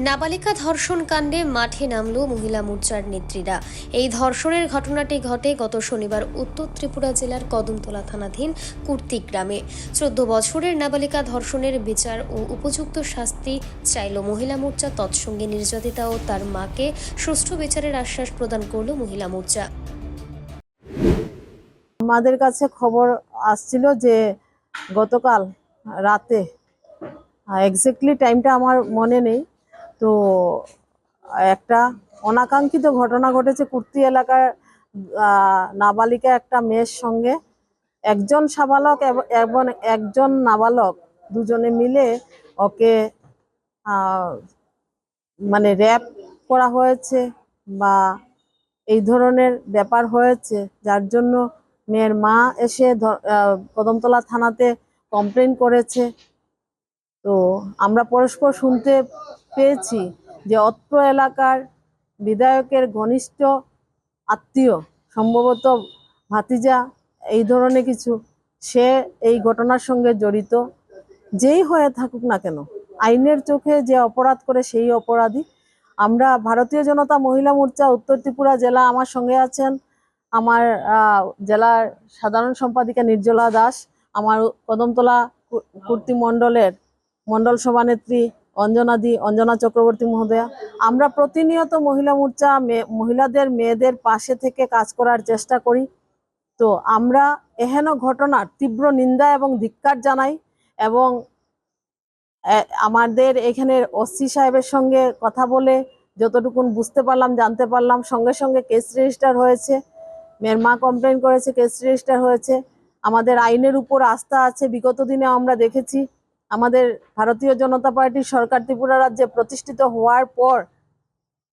নাবালিকা ধর্ষণ কাণ্ডে মাঠে নামল মহিলা মোর্চার নেত্রীরা। এই ধর্ষণের ঘটনাটি ঘটে গত শনিবার উত্তর ত্রিপুরা জেলার কদমতলা থানাধীন কুর্তি গ্রামে। চোদ্দ বছরের নাবালিকা ধর্ষণের বিচার ও উপযুক্ত শাস্তি চাইল মহিলা মোর্চা তৎসঙ্গে নির্যাতিতা ও তার মাকে সুষ্ঠু বিচারের আশ্বাস প্রদান করল মহিলা মোর্চা। আমাদের কাছে খবর আসছিল যে গতকাল রাতে এক্স্যাক্টলি টাইমটা আমার মনে নেই। তো, একটা অনাকাঙ্ক্ষিত ঘটনা ঘটেছে কুর্তি এলাকার নাবালিকা একটা মেয়ের সঙ্গে। একজন সাবালক এব- একজন নাবালক দুজনে মিলে ওকে মানে র্যাপ করা হয়েছে বা এই ধরনের ব্যাপার হয়েছে, যার জন্য মেয়ের মা এসে কদমতলা থানাতে কমপ্লেন করেছে। তো আমরা পরস্পর শুনতে পেয়েছি যে অত্র এলাকার বিধায়কের ঘনিষ্ঠ আত্মীয়, সম্ভবত ভাতিজা, এই ধরনের কিছু, সে এই ঘটনার সঙ্গে জড়িত। যেই হয়ে থাকুক না কেন, আইনের চোখে যে অপরাধ করে সেই অপরাধী। আমরা ভারতীয় জনতা মহিলা মোর্চা, উত্তর ত্রিপুরা জেলা আমার সঙ্গে আছেন। আমার জেলার সাধারণ সম্পাদিকা নির্জলা দাস, আমার কদমতলা কুর্তি মণ্ডলের মণ্ডল সভানেত্রী অঞ্জনাদি অঞ্জনা চক্রবর্তী মহোদয়া, আমরা প্রতিনিয়ত মহিলা মোর্চা মহিলাদের, মেয়েদের পাশে থেকে কাজ করার চেষ্টা করি। তো আমরা এহেন ঘটনার তীব্র নিন্দা এবং ধিক্কার জানাই এবং আমাদের এখানের ওসি সাহেবের সঙ্গে কথা বলে যতটুকুন বুঝতে পারলাম, জানতে পারলাম, সঙ্গে সঙ্গে কেস রেজিস্টার হয়েছে, মেয়ের মা কমপ্লেন করেছে, কেস রেজিস্টার হয়েছে, আমাদের আইনের উপর আস্থা আছে, বিগত দিনে আমরা দেখেছি। আমাদের ভারতীয় জনতা পার্টির সরকার ত্রিপুরা রাজ্যে প্রতিষ্ঠিত হওয়ার পর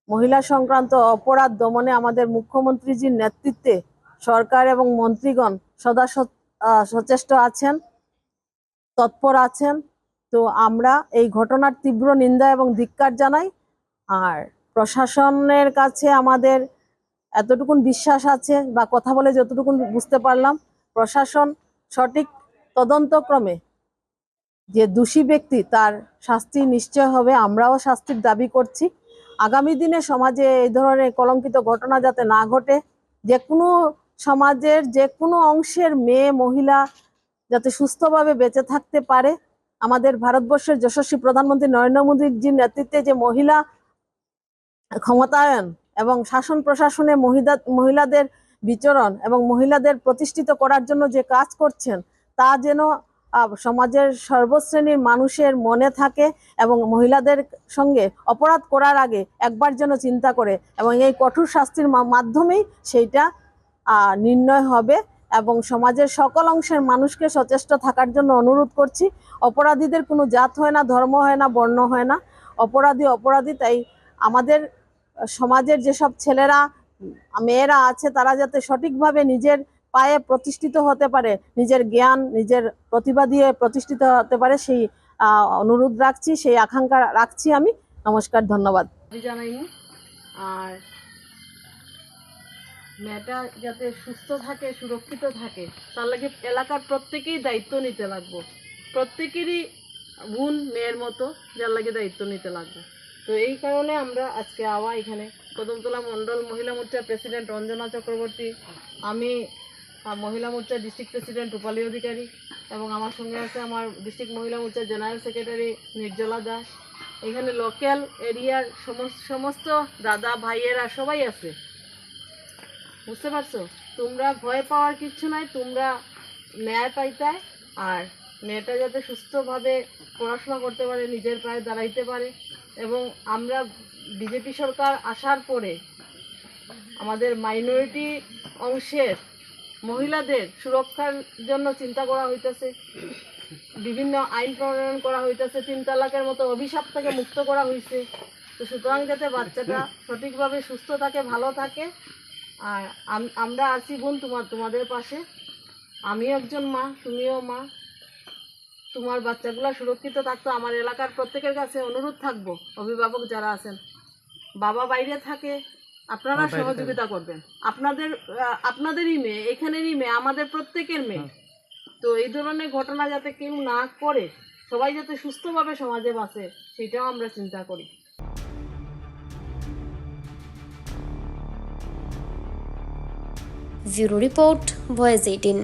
মহিলা সংক্রান্ত অপরাধ দমনে আমাদের মুখ্যমন্ত্রীজির নেতৃত্বে সরকার এবং মন্ত্রীগণ সদা সচেষ্ট আছেন, তৎপর আছেন। তো আমরা এই ঘটনার তীব্র নিন্দা এবং ধিক্কার জানাই। আর প্রশাসনের কাছে আমাদের এতটুকুন বিশ্বাস আছে বা কথা বলে যতটুকুন বুঝতে পারলাম, প্রশাসন সঠিক তদন্তক্রমে যে দোষী ব্যক্তি তার শাস্তি নিশ্চয় হবে, আমরাও শাস্তির দাবি করছি। আগামী দিনে সমাজে এই ধরনের কলঙ্কিত ঘটনা যাতে না ঘটে, যে কোনো সমাজের যে কোনো অংশের মেয়ে, মহিলা যাতে সুস্থভাবে বেঁচে থাকতে পারে, আমাদের ভারতবর্ষের যশস্বী প্রধানমন্ত্রী নরেন্দ্র মোদীজির নেতৃত্বে যে মহিলা ক্ষমতায়ন এবং শাসন প্রশাসনে মহিলা, মহিলাদের বিচরণ এবং মহিলাদের প্রতিষ্ঠিত করার জন্য যে কাজ করছেন, তা যেন সমাজের সর্বশ্রেণীর মানুষের মনে থাকে এবং মহিলাদের সঙ্গে অপরাধ করার আগে একবার যেন চিন্তা করে এবং এই কঠোর শাস্তির মাধ্যমেই সেইটা নির্ণয় হবে এবং সমাজের সকল অংশের মানুষকে সচেষ্ট থাকার জন্য অনুরোধ করছি। অপরাধীদের কোনো জাত হয় না, ধর্ম হয় না, বর্ণ হয় না। অপরাধী অপরাধী, তাই আমাদের সমাজের যেসব ছেলেরা, মেয়েরা আছে, তারা যাতে সঠিকভাবে নিজের পায়ে প্রতিষ্ঠিত হতে পারে, নিজের জ্ঞান, নিজের প্রতিভা দিয়ে প্রতিষ্ঠিত হতে পারে, সেই অনুরোধ রাখছি, সেই আকাঙ্ক্ষা রাখছি আমি। নমস্কার, ধন্যবাদ। আর মেয়েটা যাতে সুস্থ থাকে, সুরক্ষিত থাকে, তার লাগে এলাকার প্রত্যেকেই দায়িত্ব নিতে লাগবো। প্রত্যেকেরই বোন মেয়ের মতো, যার লাগে দায়িত্ব নিতে লাগবে। তো এই কারণে আমরা আজকে আওয়া এখানে। কদমতলা মণ্ডল মহিলা মোর্চার প্রেসিডেন্ট রঞ্জনা চক্রবর্তী, আমি মহিলা মোর্চার ডিস্ট্রিক্ট প্রেসিডেন্ট রূপালী অধিকারী এবং আমার সঙ্গে আছে আমার ডিস্ট্রিক্ট মহিলা মোর্চার জেনারেল সেক্রেটারি নির্জলা দাস। এখানে লোকাল এরিয়ার সমস্ত দাদা ভাইয়েরা সবাই আছে। বুঝতে পারছ? তোমরা ভয় পাওয়ার কিচ্ছু নাই, তোমরা ন্যায় পাইতায় আর মেয়েটা যাতে সুস্থভাবে পড়াশোনা করতে পারে, নিজের পায়ে দাঁড়াইতে পারে এবং আমরা বিজেপি সরকার আসার পরে আমাদের মাইনরিটি অংশের মহিলাদের সুরক্ষার জন্য চিন্তা করা হইতেছে। বিভিন্ন আইন প্রণয়ন করা হইতেছে। তিন তালাকের মতো অভিশাপ থেকে মুক্ত করা হয়েছে তো সুতরাং যাতে বাচ্চাটা সঠিকভাবে সুস্থ থাকে, ভালো থাকে, আর আমরা আছি বোন তোমার, তোমাদের পাশে। আমিও একজন মা, তুমিও মা। তোমার বাচ্চাগুলো সুরক্ষিত থাকতো। আমার এলাকার প্রত্যেকের কাছে অনুরোধ থাকব। অভিভাবক যারা আছেন, বাবা বাইরে থাকে আপনারা সহযোগিতা করবেন। আপনাদের আপনাদেরই মেয়ে এখানেরই মেয়ে আমাদের প্রত্যেকের মেয়ে। তো এই ধরনের ঘটনা যাতে কেউ না করে সবাই যাতে সুস্থভাবে সমাজে বাঁচে সেটাও আমরা চিন্তা করি। Zero report voice eighteen